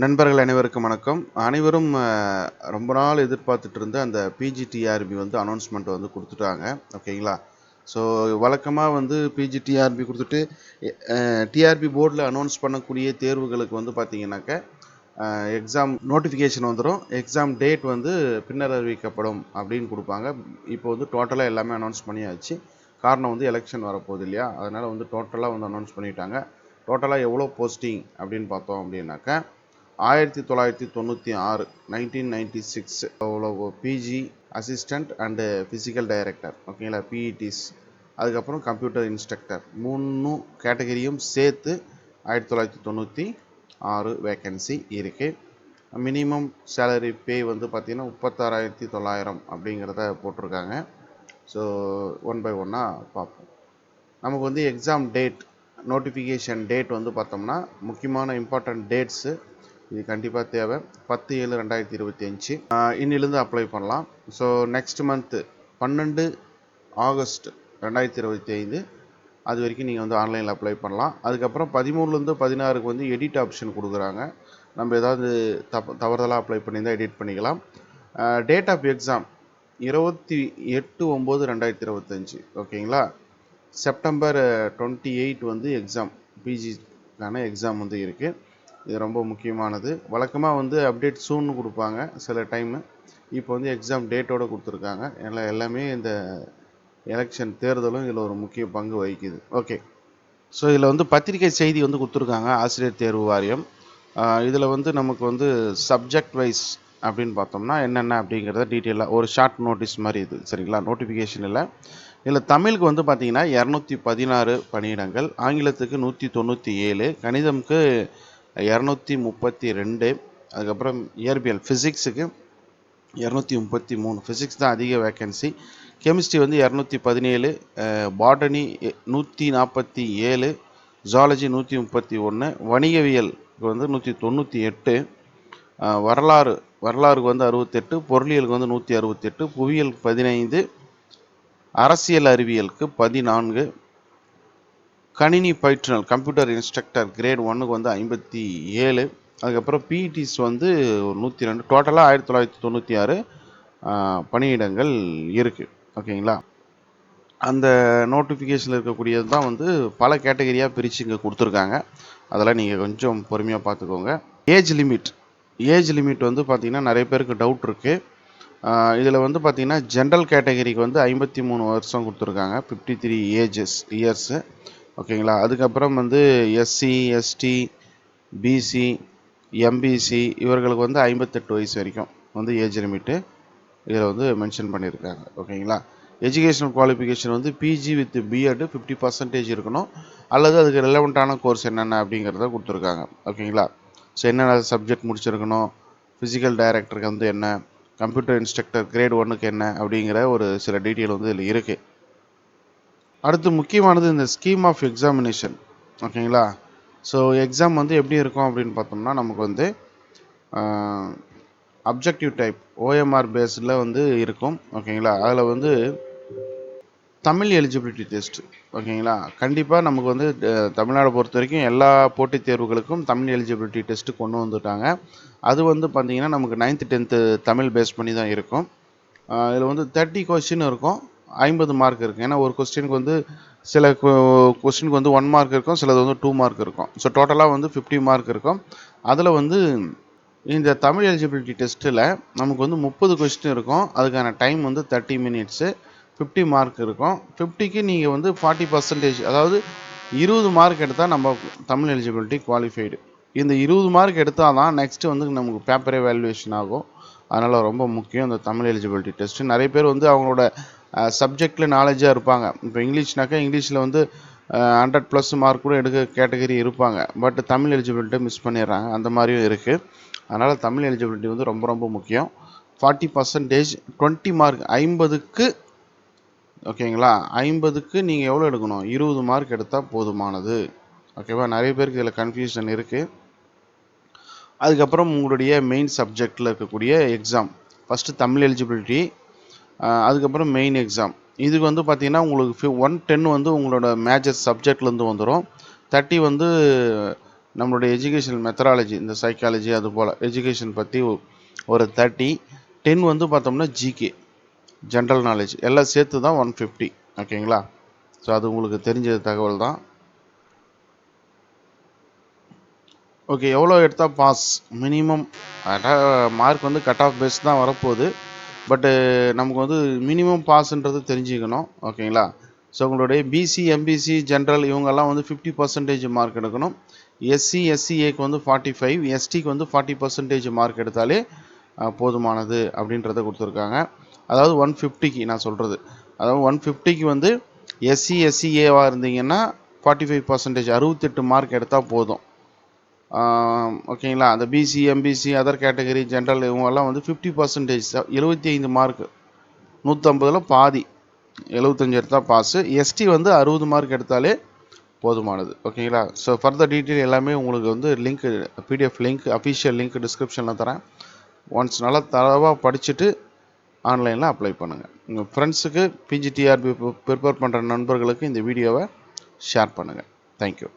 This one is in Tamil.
நண்பர்கள் அனைவருக்கும் வணக்கம். அனைவரும் ரொம்ப நாள் எதிர்பார்த்துட்டு இருந்த அந்த பிஜிடிஆர்பி வந்து அனௌன்ஸ்மெண்ட் வந்து கொடுத்துட்டாங்க. ஓகேங்களா? ஸோ வழக்கமாக வந்து பிஜிடிஆர்பி கொடுத்துட்டு டிஆர்பி போர்டில் அனௌன்ஸ் பண்ணக்கூடிய தேர்வுகளுக்கு வந்து பார்த்தீங்கன்னாக்க எக்ஸாம் நோட்டிஃபிகேஷன் வந்துடும் எக்ஸாம் டேட் வந்து பின்னர் அறிவிக்கப்படும் அப்படின்னு கொடுப்பாங்க. இப்போ வந்து டோட்டலாக எல்லாமே அனௌன்ஸ் பண்ணியாச்சு. காரணம் வந்து எலெக்ஷன் வரப்போகுது இல்லையா? அதனால் வந்து டோட்டலாக வந்து அனௌன்ஸ் பண்ணிட்டாங்க. டோட்டலாக எவ்வளோ போஸ்டிங் அப்படின்னு பார்த்தோம் அப்படின்னாக்கா ஆயிரத்தி தொள்ளாயிரத்தி தொண்ணூற்றி ஆறு நைன்டீன் நைன்டி சிக்ஸ் அவ்வளோ PG assistant and physical director ஓகேங்களா பிஇடிஸ் அதுக்கப்புறம் கம்ப்யூட்டர் இன்ஸ்ட்ரக்டர் மூணு கேட்டகரியும் சேர்த்து ஆயிரத்தி தொள்ளாயிரத்தி தொண்ணூற்றி ஆறு வேக்கன்சி இருக்குது மினிமம் சேலரி பே வந்து பார்த்திங்கன்னா முப்பத்தாறாயிரத்தி தொள்ளாயிரம் அப்படிங்கிறத போட்டிருக்காங்க. ஸோ ஒன் பை ஒன்னாக பார்ப்போம். நமக்கு வந்து எக்ஸாம் டேட் நோட்டிஃபிகேஷன் டேட் வந்து பார்த்தோம்னா முக்கியமான இம்பார்ட்டன்ட் டேட்ஸு இது கண்டிப்பாக தேவை. பத்து ஏழு ரெண்டாயிரத்தி இருபத்தி அஞ்சு. இன்னிலேருந்து அப்ளை பண்ணலாம். ஸோ நெக்ஸ்ட் மந்த்து பன்னெண்டு ஆகஸ்ட் ரெண்டாயிரத்தி இருபத்தி ஐந்து. அது வரைக்கும் நீங்கள் வந்து ஆன்லைனில் அப்ளை பண்ணலாம். அதுக்கப்புறம் பதிமூணுலேருந்து பதினாறுக்கு வந்து எடிட் ஆப்ஷன் கொடுக்குறாங்க. நம்ம ஏதாவது தப்பு தவறுதலாக அப்ளை பண்ணியிருந்தால் எடிட் பண்ணிக்கலாம். டேட் ஆஃப் எக்ஸாம் இருபத்தி எட்டு ஒம்பது ரெண்டாயிரத்தி இருபத்தஞ்சி ஓகேங்களா? செப்டம்பர் டுவெண்ட்டி எயிட் வந்து எக்ஸாம் பிஜிக்கான எக்ஸாம் வந்து இருக்குது இது ரொம்ப முக்கியமானது. வழக்கமாக வந்து அப்டேட் சூன்னு கொடுப்பாங்க சில டைமு இப்போ வந்து எக்ஸாம் டேட்டோடு கொடுத்துருக்காங்க. எல்லாம் எல்லாமே இந்த எலெக்ஷன் தேர்தலும் இதில் ஒரு முக்கிய பங்கு வகிக்குது. ஓகே ஸோ இதில் வந்து பத்திரிகை செய்தி வந்து கொடுத்துருக்காங்க ஆசிரியர் தேர்வு வாரியம். இதில் வந்து நமக்கு வந்து சப்ஜெக்ட் வைஸ் அப்படின்னு பார்த்தோம்னா என்னென்ன அப்படிங்கிறத டீட்டெயிலாக ஒரு ஷார்ட் நோட்டீஸ் மாதிரி இது சரிங்களா? நோட்டிஃபிகேஷன் இல்லை. இதில் தமிழுக்கு வந்து பார்த்திங்கன்னா இரநூத்தி பதினாறு பணியிடங்கள் ஆங்கிலத்துக்கு நூற்றி தொண்ணூற்றி ஏழு கணிதம்க்கு இரநூத்தி முப்பத்தி ரெண்டு அதுக்கப்புறம் இயற்பியல் ஃபிசிக்ஸுக்கு இரநூத்தி முப்பத்தி மூணு. ஃபிசிக்ஸ் தான் அதிக வேக்கன்சி கெமிஸ்ட்ரி வந்து இரநூத்தி பதினேழு பாட்டனி நூற்றி நாற்பத்தி ஏழு ஜாலஜி நூற்றி முப்பத்தி ஒன்று வணிகவியல் வந்து நூற்றி தொண்ணூற்றி எட்டு வரலாறு வரலாறுக்கு வந்து அறுபத்தெட்டு பொருளியலுக்கு வந்து நூற்றி அறுபத்தெட்டு புவியியல் பதினைந்து அரசியல் அறிவியலுக்கு பதினான்கு கணினி பயிற்றுனர் கம்ப்யூட்டர் இன்ஸ்ட்ரக்டர் கிரேட் ஒன்றுக்கு வந்து ஐம்பத்தி ஏழு. அதுக்கப்புறம் பிஇடிஸ் வந்து நூற்றி ரெண்டு டோட்டலாக ஆயிரத்தி தொள்ளாயிரத்தி தொண்ணூற்றி ஆறு பணியிடங்கள் இருக்குது ஓகேங்களா? அந்த நோட்டிஃபிகேஷனில் இருக்கக்கூடியது தான் வந்து பல கேட்டகரியாக பிரித்து இங்கே கொடுத்துருக்காங்க. அதெல்லாம் நீங்கள் கொஞ்சம் பொறுமையாக பார்த்துக்கோங்க. ஏஜ் லிமிட் ஏஜ் லிமிட் வந்து பார்த்திங்கன்னா நிறைய பேருக்கு டவுட் இருக்குது இதில் வந்து பார்த்திங்கன்னா ஜென்ரல் கேட்டகரிக்கு வந்து ஐம்பத்தி மூணு வருஷம் கொடுத்துருக்காங்க. ஃபிஃப்டி த்ரீ ஏஜஸ் இயர்ஸு ஓகேங்களா? அதுக்கப்புறம் வந்து எஸ்சி எஸ்டி பிசி எம்பிசி இவர்களுக்கு வந்து ஐம்பத்தெட்டு வயசு வரைக்கும் வந்து ஏஜ் லிமிட்டு இதில் வந்து மென்ஷன் பண்ணியிருக்காங்க. ஓகேங்களா? எஜுகேஷனல் குவாலிஃபிகேஷன் வந்து PG with BEd fifty percentage இருக்கணும். அல்லது அதுக்கு ரெலவெண்ட்டான கோர்ஸ் என்னென்ன அப்படிங்கிறத கொடுத்துருக்காங்க. ஓகேங்களா? ஸோ என்னென்ன சப்ஜெக்ட் முடிச்சிருக்கணும்? ஃபிசிக்கல் டைரக்டருக்கு வந்து என்ன? கம்ப்யூட்டர் இன்ஸ்ட்ரக்டர் கிரேட் ஒன்றுக்கு என்ன? அப்படிங்கிற ஒரு சில டீட்டெயில் வந்து இதில் இருக்குது அடுத்து முக்கியமானது இந்த ஸ்கீம் ஆஃப் எக்ஸாமினேஷன் ஓகேங்களா? ஸோ எக்ஸாம் வந்து எப்படி இருக்கும் அப்படின்னு பார்த்தோம்னா நமக்கு வந்து அப்ஜெக்டிவ் டைப் ஓஎம்ஆர் பேஸில் வந்து இருக்கும். ஓகேங்களா? அதில் வந்து தமிழ் எலிஜிபிலிட்டி டெஸ்ட் ஓகேங்களா? கண்டிப்பாக நமக்கு வந்து தமிழ்நாடு தமிழ்நாடை பொறுத்த வரைக்கும் எல்லா போட்டித் தேர்வுகளுக்கும் தமிழ் எலிஜிபிலிட்டி டெஸ்ட்டு கொண்டு வந்துட்டாங்க. அது வந்து பார்த்திங்கன்னா நமக்கு நைன்த்து டென்த்து தமிழ் பேஸ் பண்ணி தான் இருக்கும். இதில் வந்து தேர்ட்டி கொஸ்டின் இருக்கும். ஐம்பது மார்க் இருக்குது ஏன்னா ஒரு கொஸ்டினுக்கு வந்து சில கொஸ்டினுக்கு வந்து ஒன் மார்க் இருக்கும் சிலது வந்து டூ மார்க் இருக்கும். ஸோ டோட்டலாக வந்து ஃபிஃப்டி மார்க் இருக்கும். அதில் வந்து இந்த தமிழ் எலிஜிபிலிட்டி டெஸ்ட்டில் நமக்கு வந்து முப்பது கொஸ்டின் இருக்கும். அதுக்கான டைம் வந்து தேர்ட்டி மினிட்ஸு ஃபிஃப்டி மார்க் இருக்கும். ஃபிஃப்டிக்கு நீங்கள் வந்து ஃபார்ட்டி பர்சன்டேஜ் அதாவது இருபது மார்க் எடுத்தால் நம்ம தமிழ் எலிஜிபிலிட்டி குவாலிஃபைடு இந்த இருபது மார்க் எடுத்தால் தான் நெக்ஸ்ட்டு வந்து நமக்கு பேப்பரே வேல்யூவேஷன் ஆகும். அதனால் ரொம்ப முக்கியம் இந்த தமிழ் எலிஜிபிலிட்டி டெஸ்ட்டு நிறைய பேர் வந்து அவங்களோட சப்ஜெக்டில் நாலேஜாக இருப்பாங்க. இப்போ இங்கிலீஷ்னாக்கா இங்கிலீஷில் வந்து ஹண்ட்ரட் ப்ளஸ் மார்க் கூட எடுக்க கேட்டகரி இருப்பாங்க. பட் தமிழ் எலிஜிபிலிட்டி மிஸ் பண்ணிடுறாங்க. அந்த மாதிரியும் இருக்குது அதனால் தமிழ் எலிஜிபிலிட்டி வந்து ரொம்ப ரொம்ப முக்கியம். ஃபார்ட்டி பர்சன்டேஜ் டுவெண்ட்டி மார்க் ஐம்பதுக்கு ஓகேங்களா ஐம்பதுக்கு நீங்கள் எவ்வளோ எடுக்கணும்? இருபது மார்க் எடுத்தால் போதுமானது. ஓகேவா நிறைய பேருக்கு இதில் கன்ஃபியூஷன் இருக்குது அதுக்கப்புறம் உங்களுடைய மெயின் சப்ஜெக்டில் இருக்கக்கூடிய எக்ஸாம் ஃபஸ்ட்டு தமிழ் எலிஜிபிலிட்டி அதுக்கப்புறம் மெயின் எக்ஸாம் இதுக்கு வந்து பார்த்தீங்கன்னா உங்களுக்கு ஒன் டென் வந்து உங்களோட மேஜர் சப்ஜெக்ட்லேருந்து வந்துடும் தேர்ட்டி வந்து நம்மளுடைய எஜுகேஷன் மெத்தடாலஜி இந்த சைக்காலஜி அது போல் எஜுகேஷன் பற்றி ஒரு தேர்ட்டி டென் வந்து பார்த்தோம்னா ஜிகே ஜென்ரல் நாலேஜ் எல்லாம் சேர்த்து தான் ஒன் ஃபிஃப்டி ஓகேங்களா ஸோ அது உங்களுக்கு தெரிஞ்ச தகவல் தான். ஓகே எவ்வளோ எடுத்தால் பாஸ் மினிமம் மார்க் வந்து கட் ஆஃப் பேஸ் தான் வரப்போகுது. பட்டு நமக்கு வந்து மினிமம் பாஸ்ன்றது தெரிஞ்சுக்கணும் ஓகேங்களா? ஸோ உங்களுடைய பிசி எம்பிசி ஜென்ரல் இவங்கெல்லாம் வந்து ஃபிஃப்டி பர்சன்டேஜ் மார்க் எடுக்கணும். எஸ்சி எஸ்சிஏக்கு வந்து ஃபார்ட்டி ஃபைவ் எஸ்டிக்கு வந்து ஃபார்ட்டி பர்சன்டேஜ் மார்க் எடுத்தாலே போதுமானது அப்படின்றத கொடுத்துருக்காங்க. அதாவது ஒன் ஃபிஃப்டிக்கு நான் சொல்கிறது அதாவது ஒன் ஃபிஃப்டிக்கு வந்து எஸ்சி எஸ்சிஏவாக இருந்தீங்கன்னா ஃபார்ட்டி ஃபைவ் பர்சன்டேஜ் அறுபத்தெட்டு மார்க் எடுத்தால் போதும். ஓகேங்களா? அந்த BC MBC other category general இவங்கெல்லாம் வந்து ஃபிஃப்டி பர்சன்டேஜ் எழுபத்தி ஐந்து மார்க்கு நூற்றம்பதில் பாதி எழுபத்தஞ்சு எடுத்தால் பாஸு எஸ்டி வந்து அறுபது மார்க் எடுத்தாலே போதுமானது ஓகேங்களா? ஸோ ஃபர்தர் டீட்டெயில் எல்லாமே உங்களுக்கு வந்து link PDF link official link டிஸ்கிரிப்ஷனில் தரேன். ஒன்ஸ் நல்லா தரவாக படிச்சுட்டு ஆன்லைனில் அப்ளை பண்ணுங்கள் உங்கள் ஃப்ரெண்ட்ஸுக்கு பிஜிடிஆர்பி ப்ரிப்பேர் பண்ணுற நண்பர்களுக்கு இந்த வீடியோவை ஷேர் பண்ணுங்கள் தேங்க்யூ